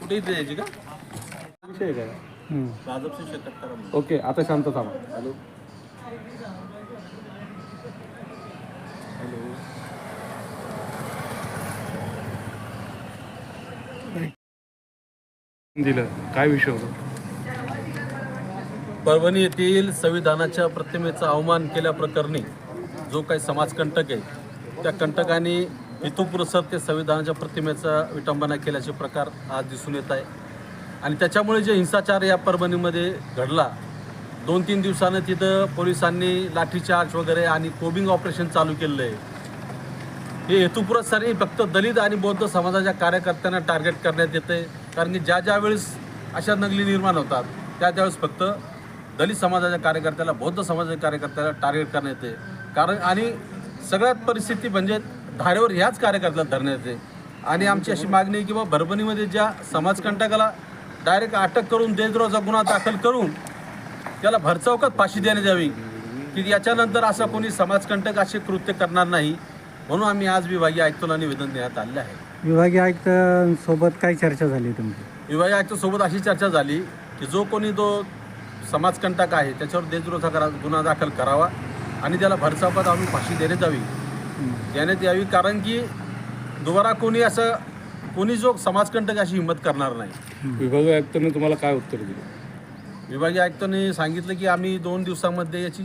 कुठे इथे यायची का विषय काय भाजपचे शेतकऱ्या ओके आता शांत थांबा हॅलो दिलं काय विषय होता परभणी येथील संविधानाच्या प्रतिमेचा अवमान केल्याप्रकरणी जो काही समाजकंटक आहे त्या कंटकाने हेतुपुरस्सर ते संविधानाच्या प्रतिमेचा विटंबना केल्याचे प्रकार आज दिसून येत आहे. आणि त्याच्यामुळे जे हिंसाचार या परभणीमध्ये घडला दोन तीन दिवसानं तिथं पोलिसांनी लाठीचार्ज वगैरे आणि कोबिंग ऑपरेशन चालू केलेलं आहे. हे हेतुपुरस्सर फक्त दलित आणि बौद्ध समाजाच्या कार्यकर्त्यांना टार्गेट करण्यात येते कारण की ज्या ज्या वेळेस अशा नगली निर्माण होतात त्या त्यावेळेस फक्त दलित समाजाच्या कार्यकर्त्याला बौद्ध समाजाच्या कार्यकर्त्याला टार्गेट करण्यात येते. कारण आणि सगळ्यात परिस्थिती म्हणजे धारेवर ह्याच कार्यकर्त्याला धरण्यात येते. आणि आमची अशी मागणी आहे की बा परभणीमध्ये ज्या समाजकंटकाला डायरेक्ट अटक करून देशद्रोहाचा गुन्हा दाखल करून त्याला भरचौकात फाशी देण्यात यावी की याच्यानंतर असा कोणी समाजकंटक असे कृत्य करणार नाही म्हणून आम्ही आज विभागीय आयुक्तांना निवेदन देण्यात आले आहे. विभागीय आयुक्त सोबत काय चर्चा झाली तुमची? विभागीय आयुक्तासोबत अशी चर्चा झाली की जो कोणी तो समाजकंटक आहे त्याच्यावर देशद्रोहाचा करा गुन्हा दाखल करावा आणि त्याला भरचौकात आणून फाशी देण्यात यावी. देण्यात यावी कारण की दुबारा कोणी असं कोणी जो समाजकंटक अशी हिंमत करणार नाही. विभागीय आयुक्तांनी तुम्हाला काय उत्तर दिलं? विभागीय आयुक्तांनी सांगितलं की आम्ही दोन दिवसामध्ये याची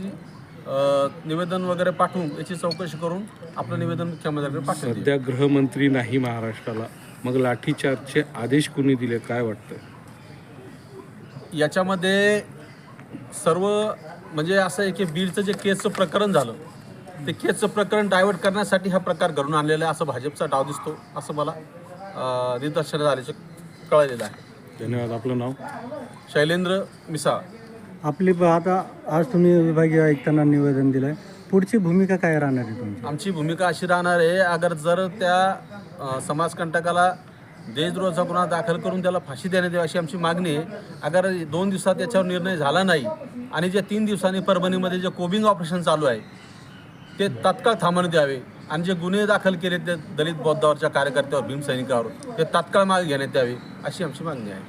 निवेदन वगैरे पाठवून याची चौकशी करून आपलं निवेदन मुख्यमंत्र्यांकडे पाठवलं सध्या गृहमंत्री नाही महाराष्ट्राला. मग लाठीचार्जचे आदेश कुणी दिले काय वाटतं याच्यामध्ये सर्व म्हणजे असं आहे की बिलचं जे केसचं प्रकरण झालं ते प्रकरण डायव्हर्ट करण्यासाठी हा प्रकार घडून आणलेला आहे असं भाजपचा डाव दिसतो असं मला अ, निदर्शनात आल्याचं कळलेलं आहे. धन्यवाद. आपलं नाव? शैलेंद्र मिसाळ. आपली ब- आता आज तुम्ही विभागीय आयुक्तांना निवेदन दिलं आहे पुढची भूमिका काय राहणार आहे तुमची? आमची भूमिका अशी राहणार आहे अगर जर त्या अ, समाजकंटकाला देशद्रोहाचा गुन्हा दाखल करून त्याला फाशी देण्यात यावी अशी आमची मागणी आहे. अगर दोन दिवसात याच्यावर निर्णय झाला नाही आणि जे तीन दिवसांनी परभणीमध्ये जे कोबिंग ऑपरेशन चालू आहे ते तात्काळ थांबवण्यात यावे. आणि जे गुन्हे दाखल केले ते दलित बौद्धावरच्या कार्यकर्त्यावर भीमसैनिकावर ते तात्काळ मागे घेण्यात यावे अशी आमची मागणी आहे.